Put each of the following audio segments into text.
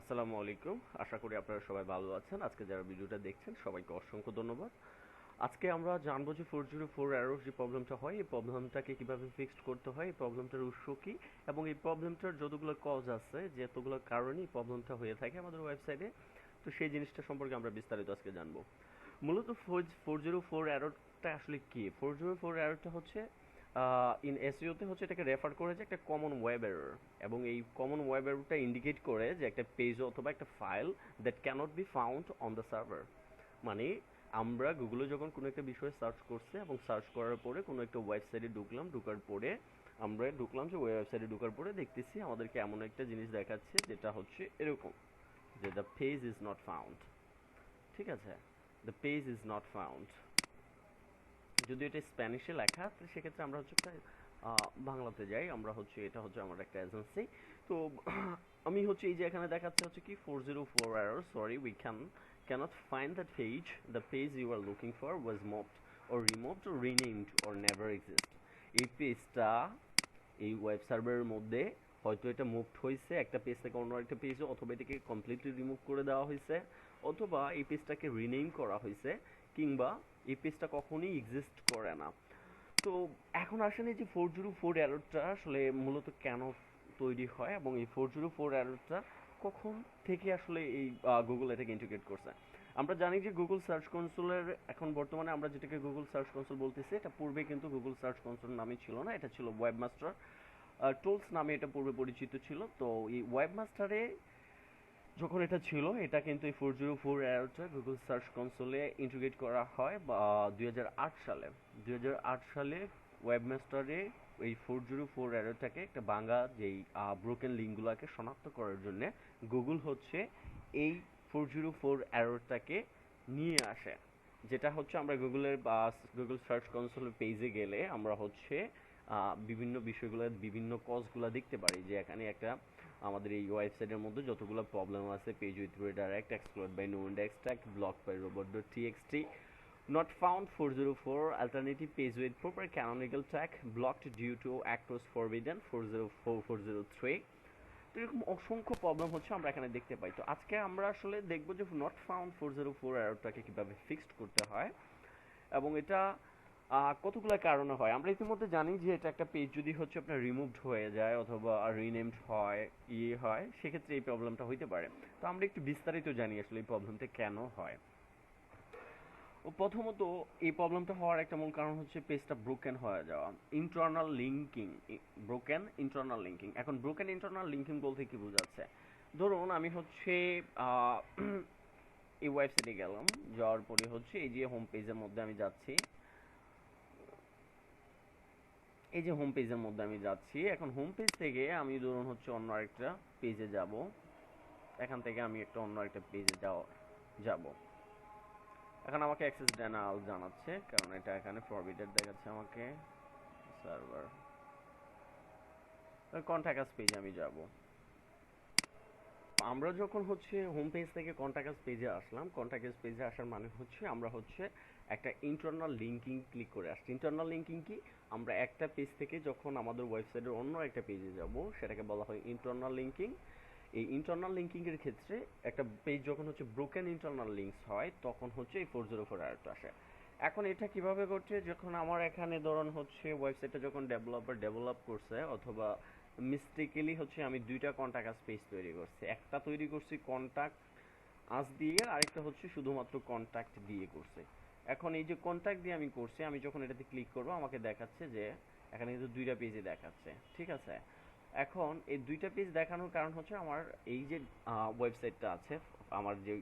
আসসালামু আলাইকুম। আশা করি আপনারা সবাই ভালো আছেন। আজকে যারা ভিডিওটা দেখছেন, সবাইকে অসংখ্য ধন্যবাদ। আজকে আমরা জানব যে ফোর জিরো ফোর অ্যারোর যে প্রবলেমটা হয়, এই প্রবলেমটাকে কীভাবে ফিক্সড করতে হয়, এই প্রবলেমটার উৎস কী এবং এই প্রবলেমটার যতগুলো কজ আছে, যতগুলো কারণে এই প্রবলেমটা হয়ে থাকে আমাদের ওয়েবসাইটে তো সেই জিনিসটা সম্পর্কে আমরা বিস্তারিত আজকে জানব। মূলত ফোর ফোর জিরো ফোর অ্যারোটা আসলে কী? ফোর জিরো ফোর অ্যারোটা হচ্ছে ইন এসইওতে হচ্ছে এটাকে রেফার করে যে একটা কমন ওয়েব এরর এবং এই কমন ওয়েব এররটা ইন্ডিকেট করে যে একটা পেজ অথবা একটা file that cannot be found on the server মানে আমরা গুগলে যখন কোনো একটা বিষয়ে সার্চ করছে এবং সার্চ করার পরে কোনো একটা ওয়েবসাইটে ঢুকলাম, ঢুকার পরে আমরা ঢুকলাম যে ওয়েবসাইটে ঢুকার পরে দেখতেছি আমাদেরকে এমন একটা জিনিস দেখাচ্ছে যেটা হচ্ছে এরকম, যে the page is not found ঠিক আছে? The page is not found যদি এটা স্প্যানিশে লেখা, তো সেক্ষেত্রে আমরা হচ্ছে একটা বাংলাতে যাই। আমরা হচ্ছে, এটা হচ্ছে আমার একটা এজেন্সি তো আমি হচ্ছে এই যে এখানে দেখাচ্ছে হচ্ছে কি four zero four error sorry we can cannot find that page. The page you are looking for was moved or removed or renamed, or never exist. এই পেজটা এই ওয়েব সার্ভারের মধ্যে হয়তো এটা মুভড হয়েছে। একটা পেজ থেকে অন্য একটা পেজে অথবা এটাকে কমপ্লিটলি রিমুভ করে দেওয়া হয়েছে। অথবা এই পেজটাকে রিনেম করা হয়েছে। কিংবা এই পেজটা কখনোই এক্সিস্ট করে না। তো এখন এই যে ফোর জিরো ফোর অ্যারোটা আসলে মূলত কেন তৈরি হয় এবং এই ফোর জিরো ফোর অ্যারোটা কখন থেকে আসলে এই গুগল এটাকে ইন্টিগ্রেট করছে? আমরা জানি যে গুগল সার্চ কনসোলের এখন বর্তমানে আমরা যেটাকে গুগল সার্চ কনসোল বলতেছি, এটা পূর্বে কিন্তু গুগল সার্চ কনসোল নামে ছিল না, এটা ছিল ওয়েবমাস্টার টুলস নামে এটা পূর্বে পরিচিত ছিল। তো এই ওয়েবমাস্টারে যখন এটা ছিল, এটা কিন্তু এই ফোর জিরো ফোর অ্যারোটা গুগল সার্চ কনসোলে ইন্টিগ্রেট করা হয়, বা দুই হাজার আট সালে। দুই হাজার আট সালে ওয়েবমাস্টারে এই ফোর জিরো ফোর অ্যারোটাকে একটা বাংলা যেই ব্রোকেন লিঙ্কগুলোকে শনাক্ত করার জন্য গুগল হচ্ছে এই ফোর জিরো ফোর অ্যারোটাকে নিয়ে আসে। যেটা হচ্ছে আমরা গুগলের বা গুগল সার্চ কনসোলের পেজে গেলে আমরা হচ্ছে বিভিন্ন বিষয়গুলো, বিভিন্ন কজগুলো দেখতে পারি। যে এখানে একটা আমাদের এই ওয়েবসাইটের মধ্যে যতগুলো প্রবলেম আছে page with redirect explore by no extract block by robot dot TXT not found 404 alternative, page with proper canonical tag blocked due to actors forbidden 404 403 তো এরকম অসংখ্য প্রবলেম হচ্ছে, আমরা এখানে দেখতে পাই। তো আজকে আমরা আসলে দেখব যে not found four zero four অ্যারোটাকে কীভাবে ফিক্সড করতে হয়। এবং এটা কতগুলো কারণে হয়? আমরা ইতিমধ্যে জানি যে এটা একটা পেজ যদি হচ্ছে আপনার রিমুভড হয়ে যায় অথবা রিনেমড হয় ইয়ে হয়, সেক্ষেত্রে এই প্রবলেমটা হইতে পারে। তো আমরা একটু বিস্তারিত জানি আসলে এই প্রবলেমটা কেন হয়। ও প্রথমত এই প্রবলেমটা হওয়ার একটা মূল কারণ হচ্ছে পেজটা ব্রোকেন হয়ে যাওয়া। Internal linking broken internal linking এখন ব্রোকেন ইন্টারনাল লিঙ্কিং বলতে কি বোঝাচ্ছে? ধরুন আমি হচ্ছে এই ওয়েবসাইটে গেলাম, যাওয়ার পরে হচ্ছে এই যে হোম পেজের মধ্যে আমি যাচ্ছি এই যে হোম পেজের মধ্যে আমি যাচ্ছি, এখন হোম পেজ থেকে আমি ধরুন হচ্ছে অন্য আরেকটা পেজে যাব। এখান থেকে আমি একটা অন্য একটা পেজে যাওয়া যাব। এখন আমাকে অ্যাক্সেস ডেনাল জানাচ্ছে, কারণ এটা এখানে ফরবিডেড দেখাচ্ছে আমাকে। সার্ভার কন্ট্যাক্ট পেজে আমি যাব। আমরা যখন হচ্ছে হোম পেজ থেকে কন্ট্যাক্ট পেজে আসলাম কন্ট্যাক্ট পেজে আসার মানে হচ্ছে আমরা হচ্ছে একটা ইন্টারনাল লিঙ্কিং ক্লিক করে আসছি। ইন্টারনাল লিঙ্কিং কি? আমরা একটা পেজ থেকে যখন আমাদের ওয়েবসাইটের অন্য একটা পেজে যাব, সেটাকে বলা হয় ইন্টারনাল লিঙ্কিং এই ইন্টারনাল লিঙ্কিং এর ক্ষেত্রে একটা পেজ যখন হচ্ছে ব্রোকেন ইন্টারনাল লিঙ্কস হয়, তখন হচ্ছে এই ফোর জিরো ফোর আসে। এখন এটা কীভাবে করছে যখন আমার এখানে ধরুন হচ্ছে ওয়েবসাইটটা যখন ডেভেলপার ডেভেলপ করছে, অথবা মিস্টেকেলি হচ্ছে আমি দুইটা কন্ট্যাক্ট আস পেজ তৈরি করছি। একটা তৈরি করছি কন্ট্যাক্ট আস দিয়ে, আরেকটা হচ্ছে শুধুমাত্র কন্ট্যাক্ট দিয়ে করছে। এখন এই যে কন্ট্যাক্ট দিয়ে আমি করছি, আমি যখন এটাতে ক্লিক করব, আমাকে দেখাচ্ছে যে এখানে কিন্তু দুইটা পেজে দেখাচ্ছে, ঠিক আছে? এখন এই দুইটা পেজ দেখানোর কারণ হচ্ছে আমার এই যে ওয়েবসাইটটা আছে, আমার যে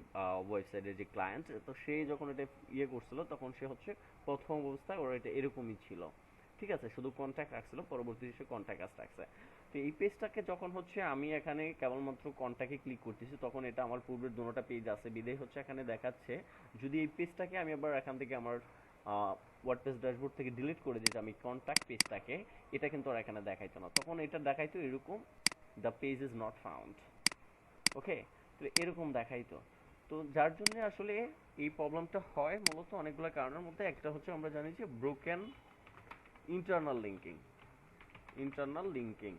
ওয়েবসাইটের যে ক্লায়েন্ট তো সে যখন এটা ইয়ে করছিল, তখন সে হচ্ছে প্রথম অবস্থায় ওরা এটা এরকমই ছিল, ঠিক আছে? শুধু কন্ট্যাক্ট রাখছিল, পরবর্তীতে সে কন্ট্যাক্ট রাখছে। তো এই পেজটাকে যখন হচ্ছে আমি এখানে কেবলমাত্র কন্ট্যাক্টে ক্লিক করতেছি, তখন এটা আমার পূর্বের দুটোটা পেজ আছে। বিদেয় হচ্ছে এখানে দেখাচ্ছে, যদি এই পেজটাকে আমি আবার এখান থেকে আমার ওয়ার্ডপ্রেস ড্যাশবোর্ড থেকে ডিলিট করে দিতে আমি কন্ট্যাক্ট পেজটাকে এটা কিন্তু আর এখানে দেখাইতো না। তখন এটা দেখাইতো এরকম the page is not found okay তো এরকম দেখাইতো। তো যার জন্য আসলে এই প্রবলেমটা হয় মূলত অনেকগুলো কারণের মধ্যে। একটা হচ্ছে আমরা জানি যে broken internal linking internal linking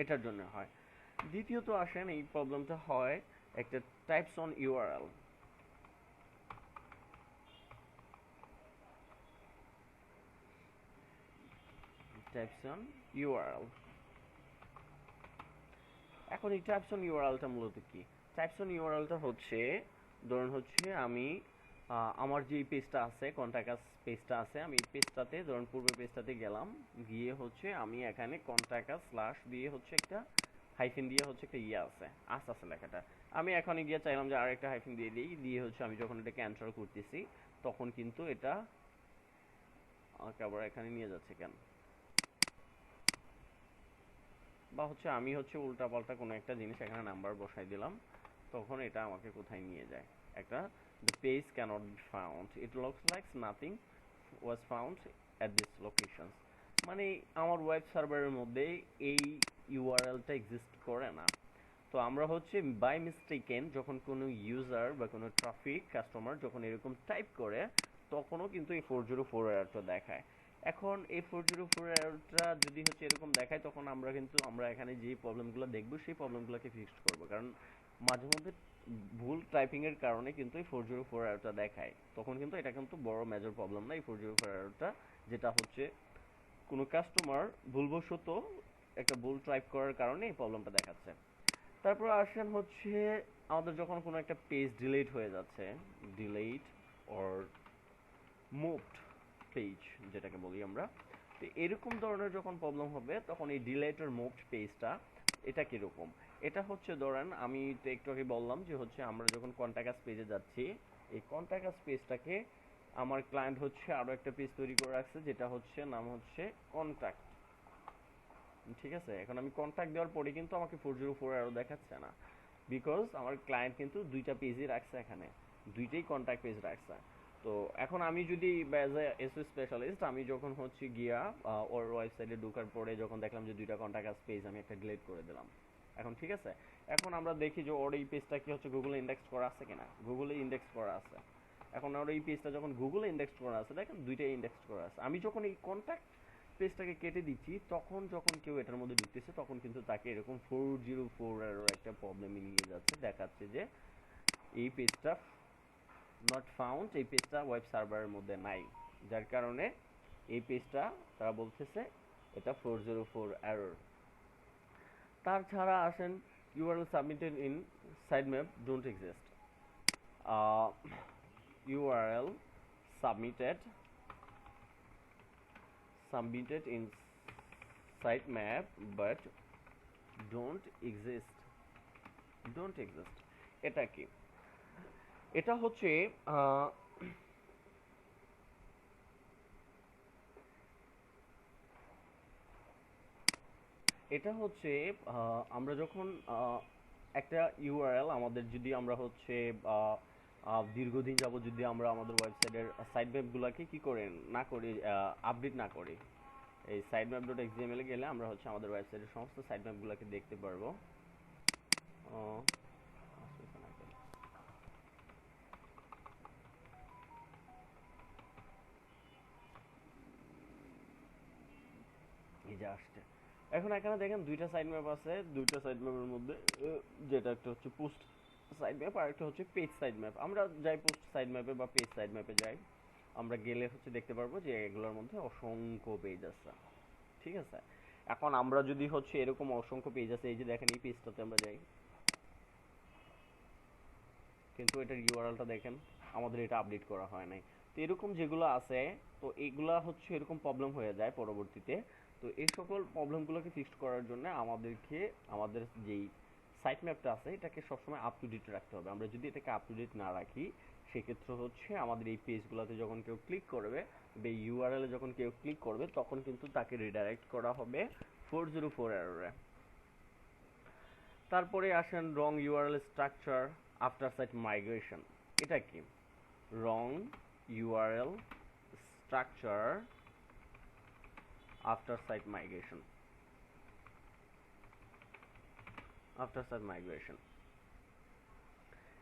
এটার জন্য হয়। দ্বিতীয়ত আসেন, এই প্রবলেমটা হয় একটা types on URL types on URL এখন এই টাইপস অন ইউআরএলটা মূলত কি? টাইপস অন ইউআরএলটা হচ্ছে, ধরুন হচ্ছে আমি আমার যে পেজটা আছে কন্ট্যাক্ট পেজটা আছে। আমি এই পেজটাতে, ধরুন পূর্বের পেজটাতে গেলাম। গিয়ে হচ্ছে আমি এখানে কন্ট্যাক্ট স্ল্যাশ দিয়ে হচ্ছে একটা হাইফেন দিয়ে হচ্ছে একটা ইয়ে আছে। আস আছে লেখাটা। আমি এখন গিয়ে চাইলাম যে আরেকটা হাইফেন দিয়ে দিই। দিয়ে হচ্ছে আমি যখন এটাকে অ্যান্সার করতেছি, তখন কিন্তু এটা আবার এখানে নিয়ে যাচ্ছে কেন? বা হচ্ছে আমি হচ্ছে উল্টাপাল্টা কোনো একটা জিনিস এখানে নাম্বার বসাই দিলাম, তখন এটা আমাকে কোথায় নিয়ে যায়? একটা the page cannot be found. It looks like nothing was found at this location মানে আমার ওয়েব সার্ভারের মধ্যে এই ইউআরএলটা এক্সিস্ট করে না। তো আমরা হচ্ছে বাই মিস্টেকেন যখন কোনো ইউজার বা কোনো ট্রাফিক কাস্টমার যখন এরকম টাইপ করে, তখনও কিন্তু এই ফোর জিরো ফোর এরারটা দেখায়। এখন এই ফোর জিরো ফোর এরারটা যদি হচ্ছে এরকম দেখায়, তখন আমরা কিন্তু, আমরা এখানে যে প্রবলেমগুলো দেখব, সেই প্রবলেমগুলোকে ফিক্সড করব। কারণ মাঝে মধ্যে ভুল টাইপিং এর কারণে কিন্তু এই ফোর জিরো ফোর এরারটা দেখায়। তখন কিন্তু এটা কিন্তু বড় মেজর প্রবলেম না, এই ফোর জিরো ফোর এরারটা যেটা হচ্ছে কোনো কাস্টমার ভুলবশত একটা ভুল টাইপ করার কারণে এই প্রবলেমটা দেখাচ্ছে। তারপর আসেন হচ্ছে আমাদের যখন কোনো একটা পেজ ডিলিট হয়ে যাচ্ছে ডিলিট অর মুভড পেজ যেটাকে বলি আমরা, তো এরকম ধরনের যখন প্রবলেম হবে, তখন এই ডিলেট অর মুভড পেজটা এটা কীরকম? এটা হচ্ছে ধরেন, আমি একটু আগে বললাম যে হচ্ছে আমরা যখন কন্ট্যাক্ট পেজে যাচ্ছি, এই কন্ট্যাক্ট পেজটাকে আমার ক্লায়েন্ট হচ্ছে আরও একটা পেজ তৈরি করে রাখছে, যেটা হচ্ছে নাম হচ্ছে কন্ট্যাক্ট ঠিক আছে? এখন আমি কন্ট্যাক্ট দেওয়ার পরে কিন্তু আমাকে ফোর জিরো ফোর আরও দেখাচ্ছে না। বিকজ আমার ক্লায়েন্ট কিন্তু দুইটা পেজই রাখছে এখানে। দুইটাই কন্ট্যাক্ট পেজ রাখছে। তো এখন আমি যদি অ্যাজ এস স্পেশালিস্ট আমি যখন হচ্ছে গিয়া ওর ওয়েবসাইটে ঢোকার পরে যখন দেখলাম যে দুইটা কন্ট্যাক্ট পেজ আমি একটা ডিলিট করে দিলাম। এখন ঠিক আছে? এখন আমরা দেখি যে ওর এই পেজটা কি হচ্ছে গুগলে ইন্ডেক্স করা আছে কিনা? গুগলে ইন্ডেক্স করা আছে। এখন ওর এই পেজটা যখন গুগলে ইন্ডেক্স করা আছে, দেখেন দুইটাই ইন্ডেক্স করা আছে। আমি যখন এই কন্ট্যাক্ট পেজটাকে কেটে দিচ্ছি, তখন যখন কেউ এটার মধ্যে ঢুকতেছে, তখন কিন্তু তাকে এরকম ফোর জিরো ফোর একটা প্রবলেম নিয়ে যাচ্ছে, দেখাচ্ছে যে এই পেজটা নট ফাউন্ড এই পেজটা ওয়েব সার্ভারের মধ্যে নাই। যার কারণে এই পেজটা তারা বলতেছে, এটা ফোর জিরো ফোর এরর তাছাড়া আসেন URL submitted in sitemap don't exist URL submitted submitted in sitemap, but don't exist don't exist এটা কি? এটা হচ্ছে এটা হচ্ছে আমরা যখন একটা ইউআরএল আমাদের যদি আমরা হচ্ছে দীর্ঘদিন যাব যদি আমরা আমাদের ওয়েবসাইটের সাইড ম্যাপগুলোকে কি করে না করি আপডেট না করি, এই সাইড ম্যাপ ডট এক্সএমএল গেলে আমরা হচ্ছে আমাদের ওয়েবসাইটের সমস্ত সাইড ম্যাপগুলোকে দেখতে পারব আহ, আসতেছে না কেন? এই যে আসছে। এখন এখানে দেখেন দুইটা সাইড ম্যাপ আছে, দুইটা সাইড ম্যাপের মধ্যে যেটা একটা হচ্ছে পোস্ট সাইড ম্যাপ আর একটা হচ্ছে পেজ সাইড ম্যাপ আমরা যাই পোস্ট সাইড ম্যাপে বা পেজ সাইড ম্যাপে যাই, আমরা গেলে হচ্ছে দেখতে পারব যে এগুলোর মধ্যে অসংখ্য পেজ আছে। ঠিক আছে? এখন আমরা যদি হচ্ছে এরকম অসংখ্য পেজ আছে, এই যে দেখেন এই পেজটাতে আমরা যাই। কিন্তু এটার ইউআরএলটা দেখেন, আমাদের এটা আপডেট করা হয় নাই। তো এরকম যেগুলো আছে, তো এগুলা হচ্ছে এরকম প্রবলেম হয়ে যায় পরবর্তীতে। তো এই সকল প্রবলেমগুলোকে ফিক্সড করার জন্য আমাদেরকে, আমাদের যেই সাইট ম্যাপটা আছে, এটাকে সবসময় আপ টু ডেট রাখতে হবে। আমরা যদি এটাকে আপ টু ডেট না রাখি, সেক্ষেত্রে হচ্ছে আমাদের এই পেজগুলোতে যখন কেউ ক্লিক করবে বা ইউআরএল যখন কেউ ক্লিক করবে, তখন কিন্তু তাকে রিডাইরেক্ট করা হবে ফোর জিরো ফোর এররে তারপরে আসেন wrong URL structure after site migration এটা কি? Wrong URL structure after site migration. After site migration.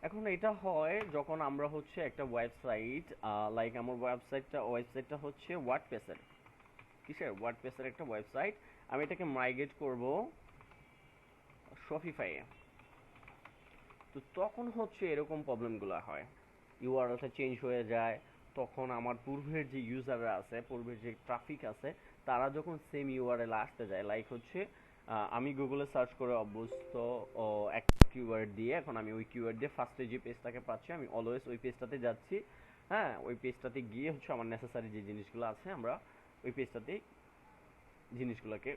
এখন এটা হয় যখন আমরা হচ্ছে একটা ওয়েবসাইট লাইক আমার ওয়েবসাইটটা ওয়েবসাইটটা হচ্ছে ওয়ার্ডপ্রেসের কিসের? ওয়ার্ডপ্রেসের একটা ওয়েবসাইট আমি এটাকে মাইগ্রেট করব শপিফাইয়ে তো তখন হচ্ছে এরকম প্রবলেমগুলো হয়। ইউআরএলটা চেঞ্জ হয়ে যায়। তখন আমার পূর্বের যে ইউজাররা আছে, পূর্বের যে ট্রাফিক আছে তারা যখন সেম ইউআরএল আসতে যায় লাইক হচ্ছে আমি গুগলে সার্চ করে অভ্যস্ত, ও, একটা কিওয়ার্ড দিয়ে, এখন আমি ওই কিওয়ার্ড দিয়ে ফার্স্টে যে পেজটাকে পাচ্ছি, আমি অলওয়েজ ওই পেজটাতে যাচ্ছি। হ্যাঁ ওই পেজটাতে গিয়ে হচ্ছে আমার নেসেসারি যে জিনিসগুলো আছে, আমরা ওই পেজটাতে জিনিসগুলোকে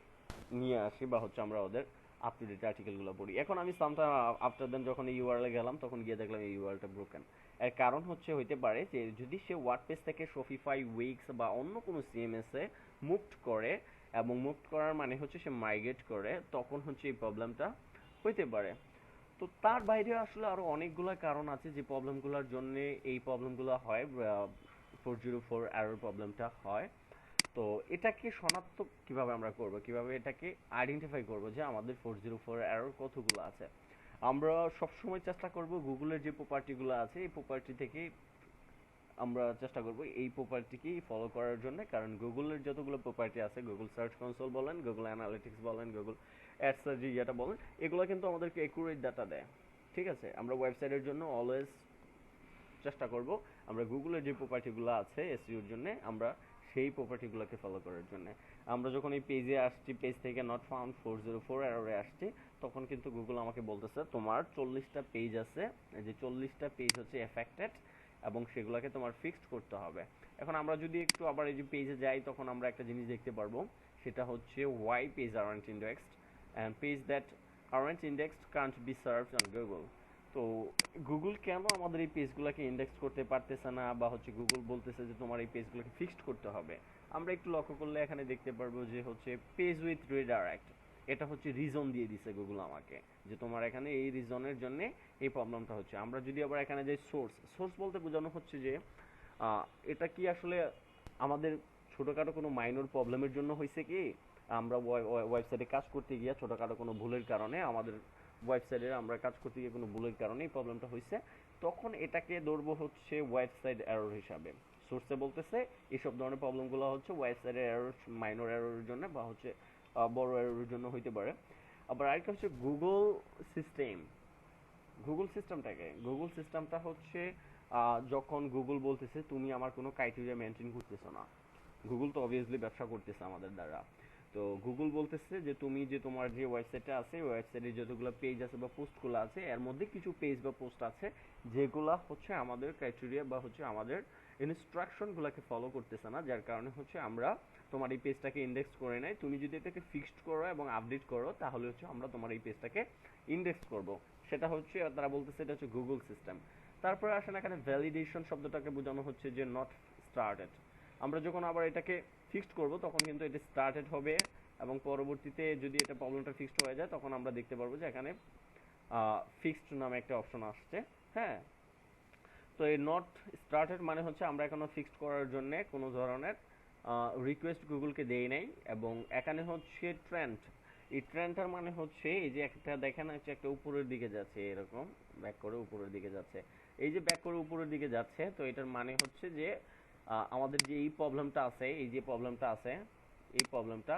নিয়ে আসি বা হচ্ছে আমরা ওদের আপ টু ডেট আর্টিকেলগুলো পড়ি। এখন আমি সামটাইম আফটার দেন যখন এই ইউআরএলে গেলাম, তখন গিয়ে দেখলাম এই ইউআরএলটা ব্রোকেন এর কারণ হচ্ছে হইতে পারে যে, যদি সে ওয়ার্ডপেজ থেকে শপিফাই উইক্স বা অন্য কোনো সিএমএস মুভড করে এবং মুভড করার মানে হচ্ছে সে মাইগ্রেট করে, তখন হচ্ছে এই প্রবলেমটা হইতে পারে। তো তার বাইরে আসলে আরও অনেকগুলো কারণ আছে যে প্রবলেমগুলোর জন্য এই প্রবলেমগুলো হয় ফোর জিরো ফোর অ্যারোর প্রবলেমটা হয়। তো এটাকে শনাক্ত কীভাবে আমরা করব? কীভাবে এটাকে আইডেন্টিফাই করব যে আমাদের ফোর জিরো ফোর এরর কতগুলো আছে? আমরা সবসময় চেষ্টা করব গুগলের যে প্রপার্টিগুলো আছে, এই প্রপার্টি থেকে আমরা চেষ্টা করব এই প্রপার্টিকেই ফলো করার জন্য। কারণ গুগলের যতগুলো প্রপার্টি আছে গুগল সার্চ কনসোল বলেন গুগল অ্যানালিটিক্স বলেন গুগল অ্যাডসের যে ইয়েটা বলেন, এগুলো কিন্তু আমাদেরকে একুরেট ডাটা দেয়। ঠিক আছে? আমরা ওয়েবসাইটের জন্য অলওয়েজ চেষ্টা করব। আমরা গুগলের যে প্রপার্টিগুলো আছে এসইওর জন্য, আমরা সেই প্রপার্টিগুলোকে ফলো করার জন্য। আমরা যখন এই পেজে আসছি পেজ থেকে not found four zero four এররে আসছি, তখন কিন্তু গুগল আমাকে বলতেছে, তোমার চল্লিশটা পেজ আছে। যে চল্লিশটা পেজ হচ্ছে এফেক্টেড এবং সেগুলোকে তোমার ফিক্সড করতে হবে। এখন আমরা যদি একটু আবার এই যে পেজে যাই, তখন আমরা একটা জিনিস দেখতে পারব। সেটা হচ্ছে why page aren't indexed and page that aren't indexed can't be served on Google তো গুগল কেন আমাদের এই পেজগুলোকে ইন্ডেক্স করতে পারতেছে না, বা হচ্ছে গুগল বলতেছে যে তোমার এই পেজগুলোকে ফিক্সড করতে হবে? আমরা একটু লক্ষ্য করলে এখানে দেখতে পারব যে হচ্ছে পেজ উইথ রিডাইরেক্ট এটা হচ্ছে রিজন দিয়ে দিছে গুগল আমাকে। যে তোমার এখানে এই রিজনের জন্য এই প্রবলেমটা হচ্ছে। আমরা যদি আবার এখানে যে সোর্স সোর্স বলতে বোঝানো হচ্ছে যে এটা কি আসলে আমাদের ছোটখাটো কোনো মাইনর প্রবলেমের জন্য হয়েছে কি? আমরা ওয়েবসাইটে কাজ করতে গিয়ে ছোটখাটো কোনো ভুলের কারণে আমাদের ওয়েবসাইটে আমরা কাজ করতে গিয়ে কোনো ভুলের কারণে এই প্রবলেমটা হয়েছে তখন এটাকে ধরবো হচ্ছে ওয়েবসাইট এরর হিসাবে। সোর্সে বলতেছে এইসব ধরনের প্রবলেমগুলো হচ্ছে ওয়েবসাইটের এরর মাইনর এররের জন্য বা হচ্ছে বড় এররের জন্য হইতে পারে। আবার আরেকটা হচ্ছে গুগল সিস্টেম গুগল সিস্টেমটাকে গুগল সিস্টেমটা হচ্ছে যখন গুগল বলতেছে, তুমি আমার কোনো ক্রাইটেরিয়া মেনটেন করতেছো না। গুগল তো অবভিয়াসলি ব্যবসা করতেছে আমাদের দ্বারা। তো গুগল বলতেছে যে, তুমি যে তোমার যে ওয়েবসাইটটা আছে ওয়েবসাইটে যতগুলো পেজ আছে বা পোস্টগুলো আছে, এর মধ্যে কিছু পেজ বা পোস্ট আছে, যেগুলা হচ্ছে আমাদের ক্রাইটেরিয়া বা হচ্ছে আমাদের ইনস্ট্রাকশনগুলোকে ফলো করতেছে না। যার কারণে হচ্ছে আমরা তোমার এই পেজটাকে ইন্ডেক্স করে নেয়। তুমি যদি এটাকে ফিক্সড করো এবং আপডেট করো, তাহলে হচ্ছে আমরা তোমার এই পেজটাকে ইন্ডেক্স করব। সেটা হচ্ছে, তারা বলতেছে এটা হচ্ছে গুগল সিস্টেম তারপরে আসেন এখানে ভ্যালিডেশন শব্দটাকে বোঝানো হচ্ছে যে নট স্টার্টেড আমরা যখন আবার এটাকে ফিক্সড করব, তখন কিন্তু এটা স্টার্টেড হবে এবং পরবর্তীতে যদি এটা প্রবলেমটা ফিক্সড হয়ে যায়, তখন আমরা দেখতে পারব যে এখানে ফিক্সড নামে একটা অপশন আসছে। হ্যাঁ? তো এই নট স্টার্টেড মানে হচ্ছে আমরা এখনও ফিক্সড করার জন্য কোনো ধরনের রিকোয়েস্ট গুগলকে দেই নাই, এবং এখানে হচ্ছে ট্রেন্ড এই ট্রেন্ডটার মানে হচ্ছে এই যে একটা দেখেন হচ্ছে একটা উপরের দিকে যাচ্ছে এরকম ব্যাক করে উপরের দিকে যাচ্ছে। এই যে ব্যাক করে উপরের দিকে যাচ্ছে, তো এটার মানে হচ্ছে যে আমাদের যে এই প্রবলেমটা আছে, এই যে প্রবলেমটা আছে, এই প্রবলেমটা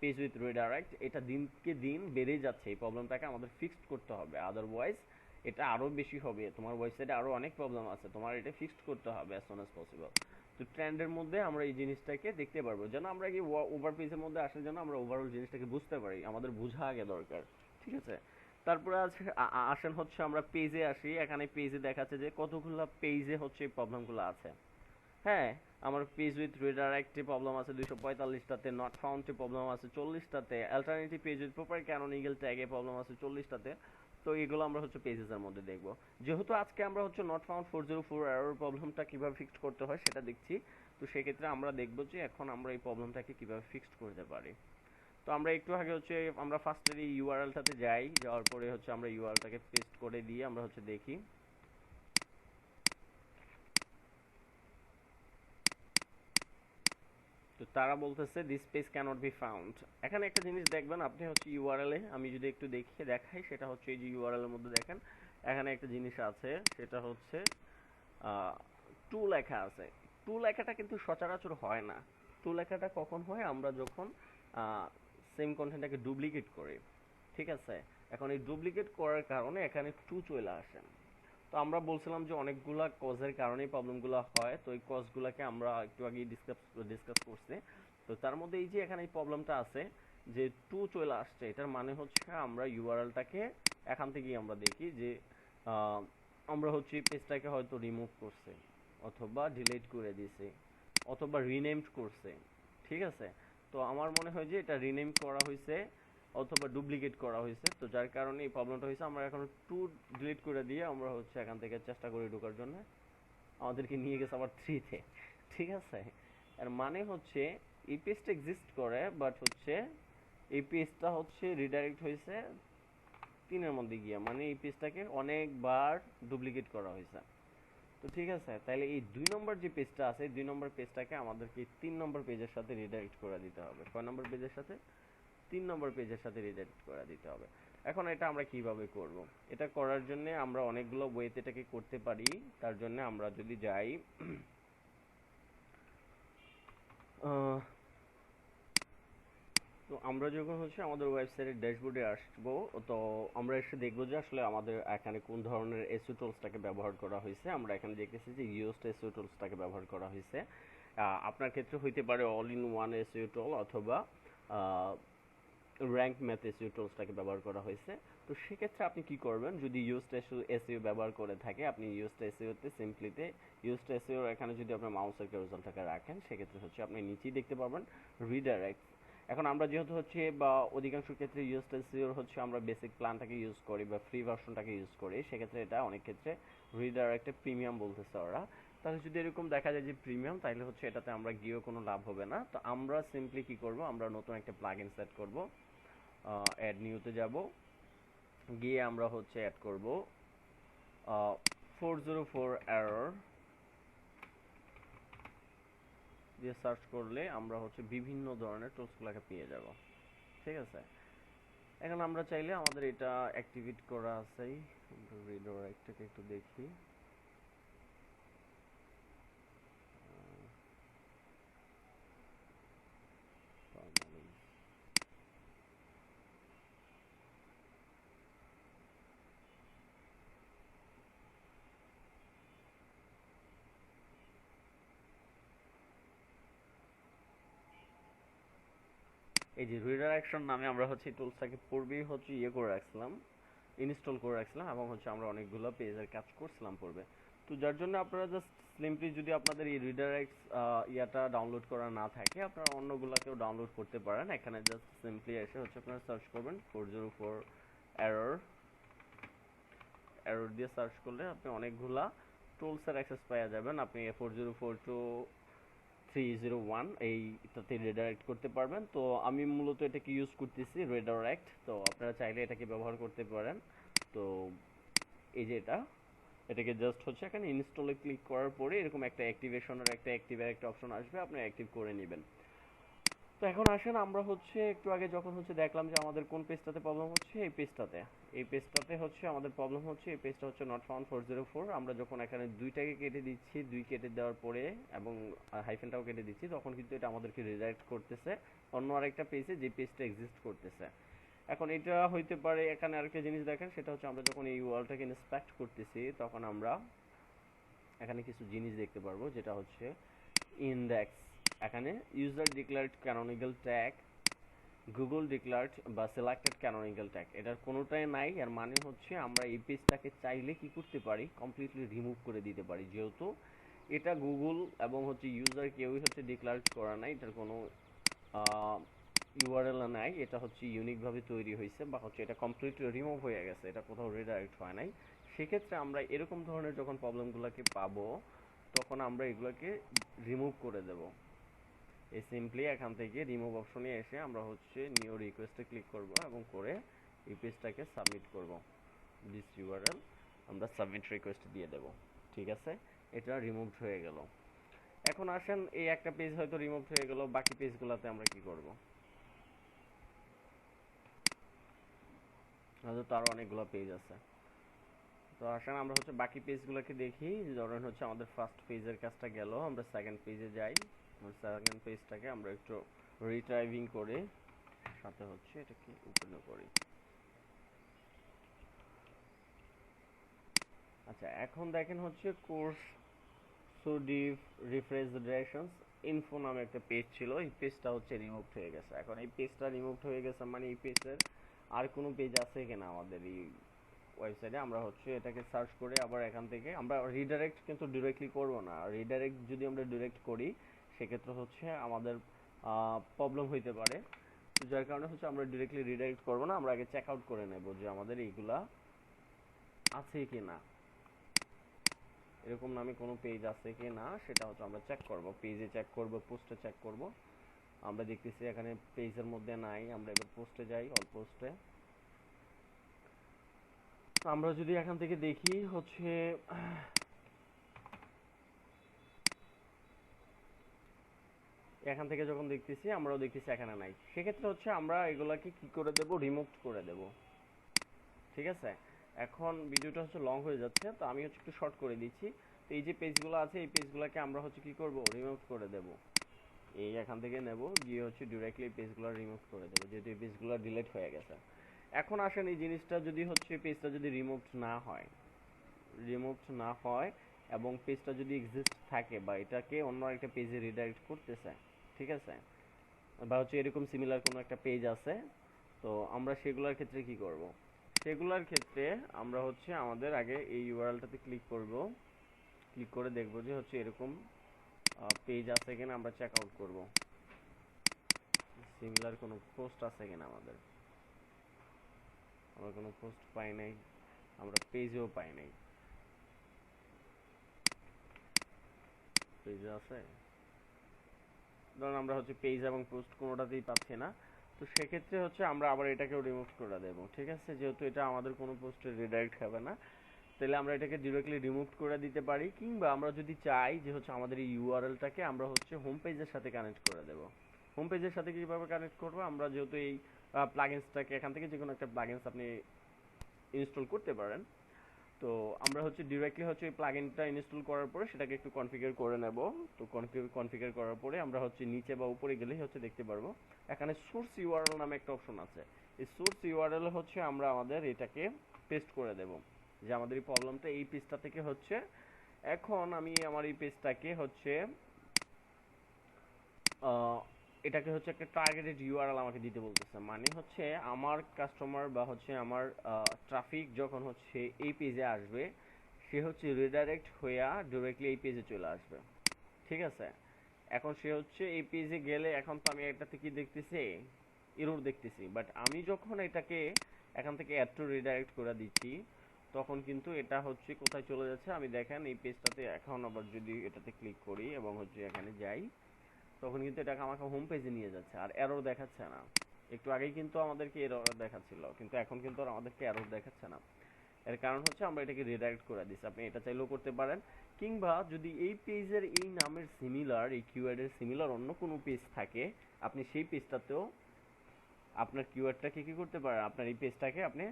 পেজ উইথ রিডাইরেক্ট এটা দিনকে দিন বেড়ে যাচ্ছে। এই প্রবলেমটাকে আমাদের ফিক্সড করতে হবে আদারওয়াইজ এটা আরও বেশি হবে। তোমার ওয়েবসাইটে আরও অনেক প্রবলেম আছে, তোমার এটা ফিক্সড করতে হবে অ্যাজ সুন অ্যাজ পসিবল তো ট্রেন্ডের মধ্যে আমরা এই জিনিসটাকে দেখতে পারব। যেন আমরা কি ওভার পেজের মধ্যে আসার জন্য আমরা ওভারঅল জিনিসটাকে বুঝতে পারি। আমাদের বোঝা আগে দরকার, ঠিক আছে? তারপরে আছে আসেন হচ্ছে আমরা পেজে আসি। এখানে পেজে দেখাচ্ছে যে কতগুলো পেজে হচ্ছে এই প্রবলেমগুলো আছে। হ্যাঁ আমার পেজ উইথ রিডাইরেক্টে প্রবলেম আছে, দুইশো পঁয়তাল্লিশটাতে নট ফাউন্ডে প্রবলেম আছে, চল্লিশটাতে alternative page with proper canonical ট্যাগে problem আছে, চল্লিশটাতে। তো এগুলো আমরা হচ্ছে পেজেসের মধ্যে দেখব। যেহেতু আজকে আমরা হচ্ছে not found four zero four error প্রবলেমটা কীভাবে ফিক্সড করতে হয় সেটা দেখছি। তো সেক্ষেত্রে আমরা দেখব যে এখন আমরা এই প্রবলেমটাকে কীভাবে ফিক্সড করতে পারি। তো আমরা একটু আগে হচ্ছে আমরা ফার্স্টের এই ইউআরএলটাতে যাই, যাওয়ার পরে হচ্ছে আমরা ইউআরএলটাকে পেস্ট করে দিয়ে আমরা হচ্ছে দেখি। তো তারা বলতেছে this page cannot be found এখানে একটা জিনিস দেখবেন, আপনি হচ্ছে ইউআরএল এ, আমি যদি একটু দেখিয়ে দেখাই, সেটা হচ্ছে এই যে ইউআরএল এর মধ্যে দেখেন, এখানে একটা জিনিস আছে, সেটা হচ্ছে টু লেখা আছে। টু লেখাটা কিন্তু সচরাচর হয় না। টু লেখাটা কখন হয়? আমরা যখন সেম কন্টেন্টটাকে ডুপ্লিকেট করি, ঠিক আছে? এখন এই ডুপ্লিকেট করার কারণে এখানে টু চলে আসে। তো আমরা বলছিলাম যে অনেকগুলা কজের কারণে প্রবলেমগুলো হয়। তো এই কজগুলোকে আমরা একটু আগে ডিসকাস ডিসকাস করছি। তো তার মধ্যে এই যে এখানে এই প্রবলেমটা আছে, যে টু চলে আসছে, এটার মানে হচ্ছে আমরা ইউআরএলটাকে এখান থেকেই আমরা দেখি যে আমরা হচ্ছে পেজটাকে হয়তো রিমুভ করছে, অথবা ডিলিট করে দিছে, অথবা রিনেমড করছে, ঠিক আছে? তো আমার মনে হয় যে এটা রিনেম করা হয়েছে অথবা ডুপ্লিকেট করা হয়েছে। তো যার কারণে এই প্রবলেমটা হয়েছে। আমরা এখন টু ডিলিট করে দিয়ে আমরা হচ্ছে এখান থেকে চেষ্টা করি ঢোকার জন্য। আমাদেরকে নিয়ে গেছে আবার থ্রিতে ঠিক আছে? এর মানে হচ্ছে এই পেজটা এক্সিস্ট করে বাট হচ্ছে এই পেজটা হচ্ছে রিডাইরেক্ট হয়েছে তিনের মধ্যে গিয়ে। মানে এই পেজটাকে অনেকবার ডুপ্লিকেট করা হয়েছে। তো ঠিক আছে? তাহলে এই দুই নম্বর যে পেজটা আছে দুই নম্বর পেজটাকে আমাদেরকে তিন নম্বর পেজের সাথে রিডাইরেক্ট করে দিতে হবে। কয় নম্বর পেজের সাথে? তিন নম্বর পেজের সাথে রিডাইরেক্ট করে দিতে হবে। এখন এটা আমরা কীভাবে করব? এটা করার জন্য আমরা অনেকগুলো ওয়েতে এটাকে করতে পারি। তার জন্য আমরা যদি যাই তো আমরা যখন হচ্ছে আমাদের ওয়েবসাইটের ড্যাশবোর্ডে আসব, তো আমরা এসে দেখব যে আসলে আমাদের এখানে কোন ধরনের এসইও টুলসটাকে ব্যবহার করা হয়েছে। আমরা এখানে দেখতেছি যে ইউএসড এসইও টুলসটাকে ব্যবহার করা হয়েছে। আপনার ক্ষেত্রে হইতে পারে all in one SEO tool অথবা র্যাঙ্ক ম্যাথ এসইও টুলসটাকে ব্যবহার করা হয়েছে। তো সেক্ষেত্রে আপনি কি করবেন? যদি ইউএসড এসইও ব্যবহার করে থাকে, আপনি ইউএসড এসইওতে সিম্পলিতে ইউএসড এসইও এখানে যদি আপনার মাউসের কার্সরটাকে রাখেন, সেক্ষেত্রে হচ্ছে আপনি নিচেই দেখতে পারবেন রিডাইরেক্ট এখন আমরা যেহেতু হচ্ছে বা অধিকাংশ ক্ষেত্রে ইউএসড এসইওর হচ্ছে আমরা বেসিক প্ল্যানটাকে ইউজ করি বা ফ্রি ভার্সনটাকে ইউজ করি, সেক্ষেত্রে এটা অনেক ক্ষেত্রে রিডাইরেক্টে প্রিমিয়াম বলতেছে ওরা। তাহলে যদি এরকম দেখা যায় যে প্রিমিয়াম তাহলে হচ্ছে এটাতে আমরা গিয়েও কোনো লাভ হবে না। তো আমরা সিম্পলি কি করব? আমরা নতুন একটা প্লাগ প্লাগইন সেট করব। অ্যাড নিউতে যাব। গিয়ে আমরা হচ্ছে অ্যাড করব ফোর জিরো ফোর এরর দিয়ে সার্চ করলে আমরা হচ্ছে বিভিন্ন ধরনের টুলসগুলোকে পেয়ে যাব। ঠিক আছে? এখন আমরা চাইলে আমাদের এটা অ্যাক্টিভেট করা আছেই। রিডাইরেক্টটাকে একটু দেখি। এই যে রিডাইরেকশন নামে আমরা হচ্ছে টুলসটাকে পূর্বেই হচ্ছে ইয়ে করে রাখছিলাম ইনস্টল করে রাখছিলাম এবং হচ্ছে আমরা অনেকগুলো পেজের কাজ করছিলাম পূর্বে। তো যার জন্য আপনারা জাস্ট সিম্পলি যদি আপনাদের এই রিডাইরেক্ট ইয়াটা ডাউনলোড করা না থাকে, আপনারা অন্যগুলোকেও ডাউনলোড করতে পারেন। এখানে জাস্ট সিম্পলি এসে হচ্ছে আপনারা সার্চ করবেন four zero four error error দিয়ে সার্চ করলে আপনি অনেকগুলা টুলসের অ্যাক্সেস পাওয়া যাবেন। আপনি four zero four two three zero one এইটাতে রেডারেক্ট করতে পারবেন। তো আমি মূলত এটাকে ইউজ করতেছি রেডারেক্ট তো আপনারা চাইলে এটাকে ব্যবহার করতে পারেন। তো এই যে এটা, এটাকে জাস্ট হচ্ছে এখানে ইনস্টলে ক্লিক করার পরে এরকম একটা অ্যাক্টিভেশনের একটা অ্যাক্টিভের একটা অপশন আসবে। আপনি অ্যাক্টিভ করে নেবেন। তো এখন আসেন, আমরা হচ্ছে একটু আগে যখন হচ্ছে দেখলাম যে আমাদের কোন পেজটাতে প্রবলেম হচ্ছে, এই পেজটাতে এই পেজটাতে হচ্ছে আমাদের প্রবলেম হচ্ছে, এই পেজটা হচ্ছে not found four zero four আমরা যখন এখানে দুইটাকে কেটে দিচ্ছি, দুই কেটে দেওয়ার পরে এবং হাইফেনটাও কেটে দিচ্ছি, তখন কিন্তু এটা আমাদেরকে রিডাইরেক্ট করতেছে। অন্য আরেকটা পেজে যে পেজটা এক্সিস্ট করতেছে। এখন এটা হইতে পারে, এখানে আরেকটা জিনিস দেখেন, সেটা হচ্ছে আমরা যখন এই ওয়ালটাকে ইন্সপেক্ট করতেছি, তখন আমরা এখানে কিছু জিনিস দেখতে পারব, যেটা হচ্ছে ইন্ডেক্স এখানে user declared canonical tag Google declared বা সিলেক্টেড ক্যানোনিক্যাল ট্যাগ এটার কোনোটাই নাই, এর মানে হচ্ছে আমরা এই পেজটাকে চাইলে কি করতে পারি? কমপ্লিটলি রিমুভ করে দিতে পারি। যেহেতু এটা গুগল এবং হচ্ছে ইউজার কেউই হচ্ছে ডিক্লারেড করা নাই, এটার কোনো ইউআরএল নাই। এটা হচ্ছে ইউনিকভাবে তৈরি হয়েছে বা হচ্ছে এটা কমপ্লিটলি রিমুভ হয়ে গেছে, এটা কোথাও রিডাইরেক্ট হয় নাই। সেক্ষেত্রে আমরা এরকম ধরনের যখন প্রবলেমগুলোকে পাবো, তখন আমরা এগুলোকে রিমুভ করে দেব। এই সিম্পলি এখান থেকে রিমুভ অপশনে এসে আমরা হচ্ছে নিউ রিকোয়েস্টে ক্লিক করব এবং করে এই পেজটাকে সাবমিট করব। দিস ইউআরএল আমরা সাবমিট রিকোয়েস্ট দিয়ে দেব। ঠিক আছে? এটা রিমুভড হয়ে গেল। এখন আসেন, এই একটা পেজ হয়তো রিমুভ হয়ে গেল, বাকি পেজগুলোতে আমরা কি করব? হয়তো তারও অনেকগুলো পেজ আছে। তো আসেন, আমরা হচ্ছে বাকি পেজগুলোকে দেখি। ধরেন হচ্ছে আমাদের ফার্স্ট পেজের কাজটা গেল, আমরা সেকেন্ড পেজে যাই। সেকেন্ড পেজটাকে আমরা একটু রিট্রাইভিং করে সাথে হচ্ছে এটাকে উত্তীর্ণ করি। আচ্ছা এখন দেখেন হচ্ছে কোর্স সুডিভ রিফ্রেজারেশনস ইনফো নামে একটা পেজ ছিল, এই পেজটা হচ্ছে রিমুভ হয়ে গেছে। এখন এই পেজটা রিমুভ হয়ে গেছে মানে এই পেজের আর কোনো পেজ আছে কিনা আমাদের এই ওয়েবসাইটে আমরা হচ্ছে এটাকে সার্চ করে আবার এখান থেকে আমরা রিডাইরেক্ট কিন্তু ডিরেক্টলি করব না। রিডাইরেক্ট যদি আমরা ডিরেক্ট করি সেক্ষেত্রে হচ্ছে আমাদের প্রবলেম হইতে পারে। যার কারণে হচ্ছে আমরা ডিরেক্টলি রিডাইরেক্ট করব না, আমরা আগে চেক আউট করে নেব যে আমাদের এইগুলা আছে কি না এরকম নামে কোনো পেজ আছে কি না সেটা হচ্ছে আমরা চেক করব। পেজে চেক করব পোস্টে চেক করব। আমরা দেখতেছি এখানে পেজের মধ্যে নাই, আমরা এবার পোস্টে যাই অল পোস্টে আমরা যদি এখান থেকে দেখি হচ্ছে এখান থেকে যখন দেখতেছি, আমরাও দেখতেছি এখানে নাই। সেক্ষেত্রে হচ্ছে আমরা এগুলাকে কি করে দেব? রিমুভ করে দেব। ঠিক আছে? এখন ভিডিওটা হচ্ছে লং হয়ে যাচ্ছে, তো আমি হচ্ছে একটু শর্ট করে দিচ্ছি। তো এই যে পেজগুলো আছে, এই পেজগুলোকে আমরা হচ্ছে কি করব? রিমুভ করে দেব। এই এখান থেকে নেব, গিয়ে হচ্ছে ডিরেক্টলি পেজগুলো রিমুভ করে দেব, যেহেতু এই পেজগুলো ডিলেট হয়ে গেছে। এখন আসেন এই জিনিসটা যদি হচ্ছে পেজটা যদি রিমুভ না হয়। রিমুভ না হয় এবং পেজটা যদি এক্সিস্ট থাকে বা এটাকে অন্য একটা পেজে রিডাইরেক্ট করতেছে ঠিক আছে? বা হচ্ছে এরকম সিমিলার কোনো একটা পেজ আছে, তো আমরা সেগুলোর ক্ষেত্রে কি করব? সেগুলোর ক্ষেত্রে আমরা হচ্ছে আমাদের আগে এই ইউআরএলটাতে ক্লিক করব। ক্লিক করে দেখব যে হচ্ছে এরকম পেজ আছে কিনা আমরা চেক আউট করব। সিমিলার কোনো পোস্ট আছে কিনা আমাদের? আমরা কোনো পোস্ট পাই নাই, আমরা পেজও পাই নাই। পেজে আছে? ধরুন আমরা হচ্ছে পেজ এবং পোস্ট কোনোটাতেই পাচ্ছি না। তো সেক্ষেত্রে হচ্ছে আমরা আবার এটাকেও রিমুভ করে দেব, ঠিক আছে? যেহেতু এটা আমাদের কোনো পোস্টে রিডাইরেক্ট হবে না, তাহলে আমরা এটাকে ডিরেক্টলি রিমুভ করে দিতে পারি, কিংবা আমরা যদি চাই যে হচ্ছে আমাদের এই ইউআরএলটাকে আমরা হচ্ছে হোম পেজের সাথে কানেক্ট করে দেব। হোম পেজের সাথে কীভাবে কানেক্ট করব? আমরা যেহেতু এই প্লাগইনসটাকে এখান থেকে যে কোনো একটা প্লাগইনস আপনি ইনস্টল করতে পারেন তো আমরা হচ্ছে ডিরেক্টলি হচ্ছে এই প্লাগইনটা ইনস্টল করার পরে সেটাকে একটু কনফিগার করে নেব। তো কনফিগার করার পরে আমরা হচ্ছে নিচে বা উপরে গেলেই হচ্ছে দেখতে পারব। এখানে সোর্স ইউআরএল নামে একটা অপশন আছে। এই সোর্স ইউআরএল হচ্ছে আমরা আমাদের এটাকে পেস্ট করে দেব। যে আমাদের এই প্রবলেমটা এই পেজটা থেকে হচ্ছে এখন আমি আমার এই পেজটাকে হচ্ছে এটাকে হচ্ছে একটা টার্গেটেড ইউআরএল আমাকে দিতে বলতেছে। মানে হচ্ছে আমার কাস্টমার বা হচ্ছে আমার ট্রাফিক যখন হচ্ছে এই পেজে আসবে, সে হচ্ছে রিডাইরেক্ট হইয়া ডিরেক্টলি এই পেজে চলে আসবে। ঠিক আছে? এখন সে হচ্ছে এই পেজে গেলে এখন তো আমি এটাতে কি দেখতেছি? এরর দেখতেছি। বাট আমি যখন এটাকে এখান থেকে এত রিডাইরেক্ট করে দিচ্ছি, তখন কিন্তু এটা হচ্ছে কোথায় চলে যাচ্ছে? আমি দেখেন এই পেজটাতে এখন আবার যদি এটাতে ক্লিক করি এবং হচ্ছে এখানে যাই তখন কিন্তু এটাকে আমাকে হোম পেজে নিয়ে যাচ্ছে, আর এরর দেখাচ্ছে না। একটু আগেই কিন্তু আমাদেরকে এরর দেখাচ্ছিল, কিন্তু এখন কিন্তু আমাদেরকে এরর দেখাচ্ছে না। এর কারণ হচ্ছে আমরা এটাকে রিডাইরেক্ট করে দিচ্ছি আপনি এটা চাইলেও করতে পারেন। কিংবা যদি এই পেজের এই নামের সিমিলার এই কিওয়ার্ডের সিমিলার অন্য কোনো পেজ থাকে, আপনি সেই পেজটাতেও আপনার কিওয়ার্ডটাকে কি করতে পারেন? আপনার এই পেজটাকে আপনি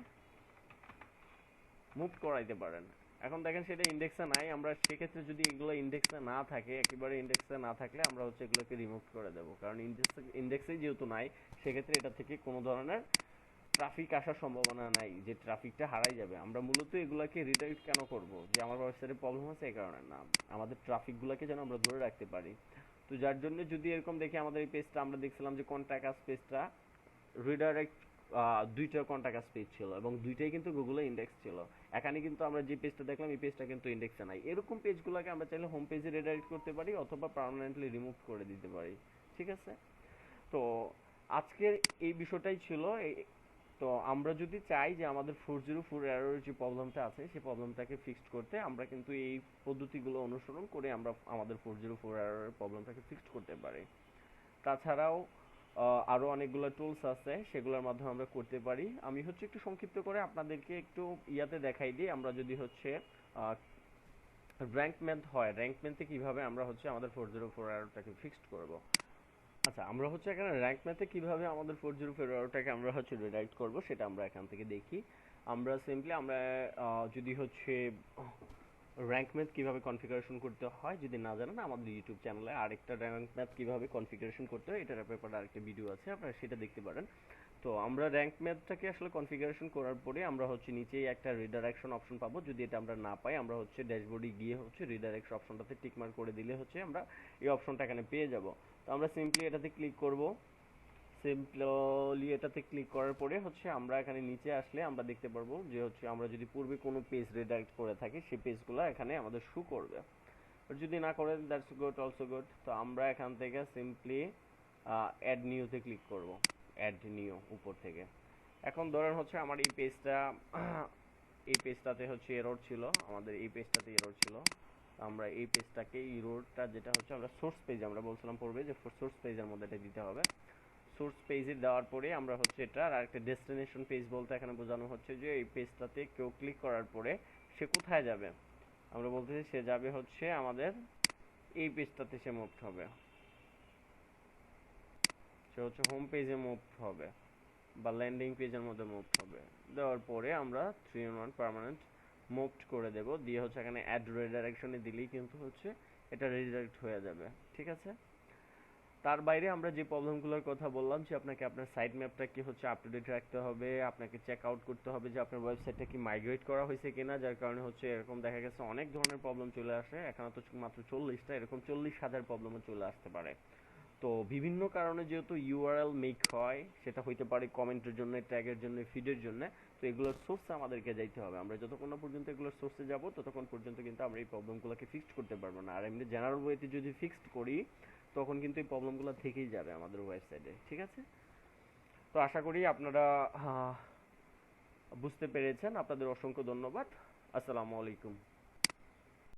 মুভ করাইতে পারেন। এখন দেখেন সেটা ইন্ডেক্সে নাই, আমরা সেক্ষেত্রে যদি এগুলো ইন্ডেক্সে না থাকে, একেবারে ইন্ডেক্সে না থাকলে আমরা হচ্ছে এগুলোকে রিমুভ করে দেবো। কারণ ইন্ডেক্সে ইন্ডেক্সেই যেহেতু নাই, সেক্ষেত্রে এটা থেকে কোনো ধরনের ট্রাফিক আসার সম্ভাবনা নাই, যে ট্রাফিকটা হারাই যাবে। আমরা মূলত এগুলাকে রিডাইরেক্ট কেন করব? যে আমার ওয়েবসাইটে প্রবলেম হচ্ছে এই কারণে না। আমাদের ট্রাফিকগুলোকে যেন আমরা ধরে রাখতে পারি। তো যার জন্য যদি এরকম দেখি আমাদের এই পেজটা আমরা দেখছিলাম যে কন্ট্যাক্ট আস পেজটা রিডাইরেক্ট দুইটা কন্ট্যাক্ট পেজ ছিল এবং দুইটাই কিন্তু গুগলে ইন্ডেক্স ছিল। এখানে কিন্তু আমরা যে পেজটা দেখলাম, এই পেজটা কিন্তু ইন্ডেক্সে নাই। এরকম পেজগুলোকে আমরা চাইলে হোম পেজে রিডাইরেক্ট করতে পারি অথবা পার্মানেন্টলি রিমুভ করে দিতে পারি। ঠিক আছে? তো আজকের এই বিষয়টাই ছিল। তো আমরা যদি চাই যে আমাদের ফোর জিরো ফোর এরোর যে প্রবলেমটা আছে সেই প্রবলেমটাকে ফিক্সড করতে আমরা কিন্তু এই পদ্ধতিগুলো অনুসরণ করে আমরা আমাদের ফোর জিরো ফোর এরোর প্রবলেমটাকে ফিক্সড করতে পারি। তাছাড়াও আরও অনেকগুলো টুলস আছে, সেগুলোর মাধ্যমে আমরা করতে পারি। আমি হচ্ছে একটু সংক্ষিপ্ত করে আপনাদেরকে একটু ইয়াতে দেখাই দিই। আমরা যদি হচ্ছে র্যাঙ্ক হয় র্যাঙ্ক ম্যাথে কীভাবে আমরা হচ্ছে আমাদের ফোর জিরো ফোর এরোটাকে ফিক্সড করব? আচ্ছা আমরা হচ্ছে এখানে র্যাঙ্ক ম্যাথে কীভাবে আমাদের ফোর জিরো ফোর এরোটাকে আমরা হচ্ছে রিডাইরেক্ট করব, সেটা আমরা এখান থেকে দেখি। আমরা সিম্পলি আমরা যদি হচ্ছে র্যাঙ্ক ম্যাথ কীভাবে কনফিগারেশন করতে হয় যদি না জানেন, আমাদের ইউটিউব চ্যানেলে আরেকটা র্যাঙ্ক ম্যাথ কীভাবে কনফিগারেশন করতে হয়, এটার ব্যাপারে আরেকটা ভিডিও আছে, আপনারা সেটা দেখতে পারেন। তো আমরা র্যাঙ্ক ম্যাপটাকে আসলে কনফিগারেশন করার পরে আমরা হচ্ছে নিচেই একটা রিডাইরেকশন অপশন পাবো। যদি এটা আমরা না পাই, আমরা হচ্ছে ড্যাশবোর্ডে গিয়ে হচ্ছে রিডাইরেকশন অপশনটাতে টিক মার্ক করে দিলে হচ্ছে আমরা এই অপশনটা এখানে পেয়ে যাব। তো আমরা সিম্পলি এটাতে ক্লিক করব। সিম্পলি এটাতে ক্লিক করার পরে হচ্ছে আমরা এখানে নিচে আসলে আমরা দেখতে পারব যে হচ্ছে আমরা যদি পূর্বে কোনো পেজ রিডাইরেক্ট করে থাকি, সেই পেজগুলো এখানে আমাদের শু করবে। যদি না করে দ্যাটস গুড অলসো গুড তো আমরা এখান থেকে সিম্পলি অ্যাড নিউতে ক্লিক করব। অ্যাড নিউ উপর থেকে। এখন ধরেন হচ্ছে আমার এই পেজটা এই পেজটাতে হচ্ছে এরর ছিল। আমাদের এই পেজটাতে এরর ছিল। আমরা এই পেজটাকে এররটা যেটা হচ্ছে আমরা সোর্স পেজ আমরা বলছিলাম পূর্বে যে সোর্স পেজের মধ্যে এটা দিতে হবে। সোর্স পেজে দেওয়ার পরে আমরা হচ্ছে এটা আর একটা ডেস্টিনেশন পেজ বলতে এখানে বোঝানো হচ্ছে যে এই পেজটাতে কেউ ক্লিক করার পরে সে কোথায় যাবে? আমরা বলতেছি সে যাবে হচ্ছে আমাদের এই পেজটাতে সে মুভ হবে। সে হচ্ছে হোম পেজে মুভ হবে বা ল্যান্ডিং পেজের মধ্যে মুভ হবে। দেওয়ার পরে আমরা three in one permanent moved করে দেব। দিয়ে হচ্ছে এখানে অ্যাড রিডাইরেকশনে দিলেই কিন্তু হচ্ছে এটা রিডাইরেক্ট হয়ে যাবে। ঠিক আছে? তার বাইরে আমরা যে প্রবলেমগুলোর কথা বললাম যে আপনাকে আপনার সাইট ম্যাপটা কি হচ্ছে আপ টু ডেট রাখতে হবে, আপনাকে চেক আউট করতে হবে যে আপনার ওয়েবসাইটটা কি মাইগ্রেট করা হয়েছে কিনা, যার কারণে হচ্ছে এরকম দেখা গেছে অনেক ধরনের প্রবলেম চলে আসে। এখানে তো মাত্র চল্লিশটা, এরকম চল্লিশ হাজার প্রবলেমও চলে আসতে পারে। তো বিভিন্ন কারণে যেহেতু ইউআরএল মেক হয়, সেটা হইতে পারে কমেন্টের জন্য ট্যাগের জন্য ফিডের জন্য, তো এগুলোর সোর্সে আমাদেরকে যাইতে হবে। আমরা যতক্ষণ না পর্যন্ত এগুলোর সোর্সে যাব, ততক্ষণ পর্যন্ত কিন্তু আমরা এই প্রবলেমগুলোকে ফিক্সড করতে পারব না। আর এমনি জেনারেল ওয়েতে যদি ফিক্সড করি তখন কিন্তু এই প্রবলেমগুলো থেকেই যাবে আমাদের ওয়েবসাইটে ঠিক আছে? তো আশা করি আপনারা বুঝতে পেরেছেন। আপনাদের অসংখ্য ধন্যবাদ। আসসালামু আলাইকুম।